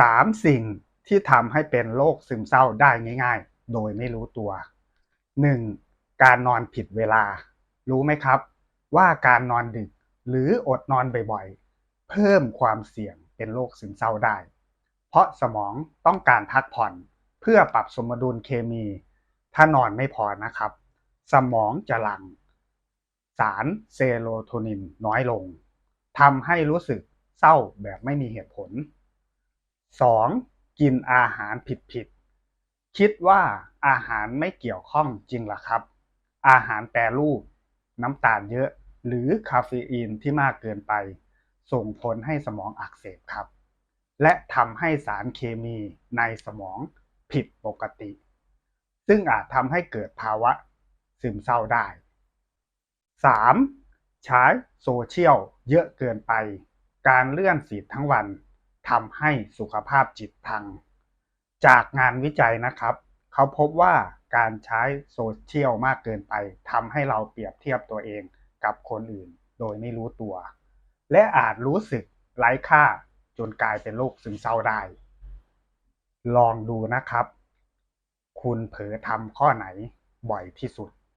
3 สิ่งที่ทำให้เป็นโรคซึมเศร้าได้ง่าย ๆ โดยไม่รู้ตัว 1. การนอนผิดเวลา รู้ไหมครับ ว่าการนอนดึกหรืออดนอนบ่อยๆ เพิ่มความเสี่ยงเป็นโรคซึมเศร้าได้ เพราะสมองต้องการพักผ่อนเพื่อปรับสมดุลเคมี ถ้านอนไม่พอนะครับ สมองจะหลัง สารเซโรโทนินน้อยลงทำให้รู้สึกเศร้าแบบไม่มีเหตุผล 2. กินอาหารผิดๆ คิดว่าอาหารไม่เกี่ยวข้องจริงหรอครับ อาหารแปรรูป น้ำตาลเยอะ หรือคาเฟอีนที่มากเกินไป ส่งผลให้สมองอักเสบครับ และทำให้สารเคมีในสมองผิดปกติ ซึ่งอาจทำให้เกิดภาวะซึมเศร้าได้ 3. ใช้โซเชียลเยอะเกินไป การเลื่อนฟีดทั้งวัน ทำให้สุขภาพจิตพัง จากงานวิจัยนะครับ เขาพบว่าการใช้โซเชียลมากเกินไปทำให้เราเปรียบเทียบตัวเองกับคนอื่น โดยไม่รู้ตัว และอาจรู้สึกไร้ค่าจนกลายเป็นโรคซึมเศร้าได้ ลองดูนะครับ คุณเผลอทำข้อไหนบ่อยที่สุด